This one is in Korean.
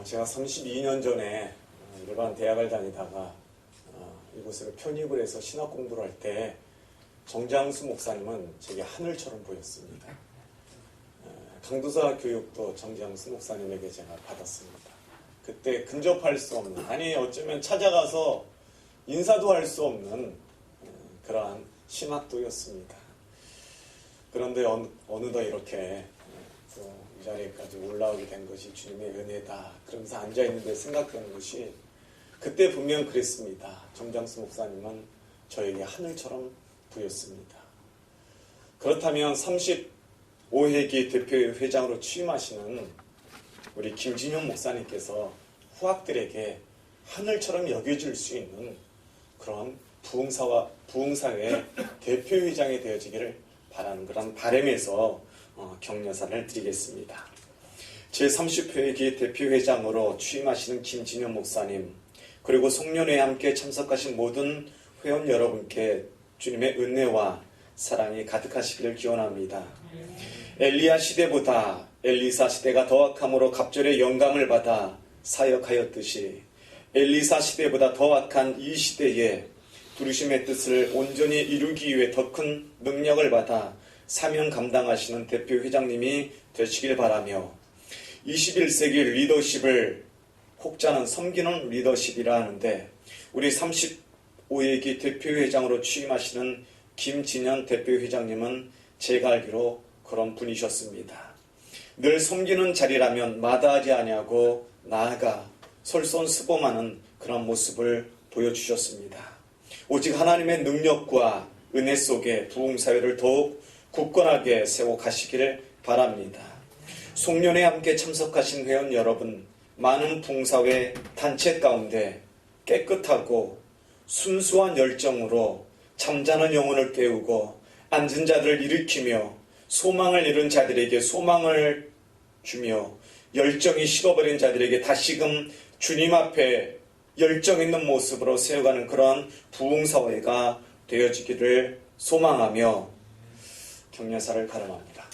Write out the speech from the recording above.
어, 제가 32년 전에 어, 일반 대학을 다니다가 어, 이곳으로 편입을 해서 신학 공부를 할 때 정장수 목사님은 제게 하늘처럼 보였습니다. 어, 강도사 교육도 정장수 목사님에게 제가 받았습니다. 그때 근접할 수 없는 아니 어쩌면 찾아가서 인사도 할 수 없는 어, 그러한 신학도였습니다. 그런데 어느, 어느덧 이렇게 또 이 자리까지 올라오게 된 것이 주님의 은혜다. 그러면서 앉아있는데 생각되는 것이 그때 분명 그랬습니다. 정장수 목사님은 저에게 하늘처럼 보였습니다. 그렇다면 35회기 대표회장으로 취임하시는 우리 김진용 목사님께서 후학들에게 하늘처럼 여겨질 수 있는 그런 부흥사와 부흥사회 대표회장이 되어지기를 바라는 그런 바람에서 어, 격려사를 드리겠습니다. 제30회기 대표회장으로 취임하시는 김진현 목사님 그리고 송년회에 함께 참석하신 모든 회원 여러분께 주님의 은혜와 사랑이 가득하시기를 기원합니다. 엘리야 시대보다 엘리사 시대가 더 악함으로 갑절의 영감을 받아 사역하였듯이 엘리사 시대보다 더 악한 이 시대에 부르심의 뜻을 온전히 이루기 위해 더 큰 능력을 받아 사명 감당하시는 대표 회장님이 되시길 바라며 21세기 리더십을 혹자는 섬기는 리더십이라 하는데 우리 35회기 대표회장으로 취임하시는 김진현 대표회장님은 제가 알기로 그런 분이셨습니다. 늘 섬기는 자리라면 마다하지 아니하고 나아가 솔선수범하는 그런 모습을 보여주셨습니다. 오직 하나님의 능력과 은혜 속에 부흥사회를 더욱 굳건하게 세워 가시기를 바랍니다. 송년회 함께 참석하신 회원 여러분, 많은 부흥사회 단체 가운데 깨끗하고 순수한 열정으로 잠자는 영혼을 깨우고 앉은 자들을 일으키며 소망을 잃은 자들에게 소망을 주며 열정이 식어버린 자들에게 다시금 주님 앞에 열정 있는 모습으로 세워가는 그런 부흥사회가 되어지기를 소망하며 격려사를 가름합니다.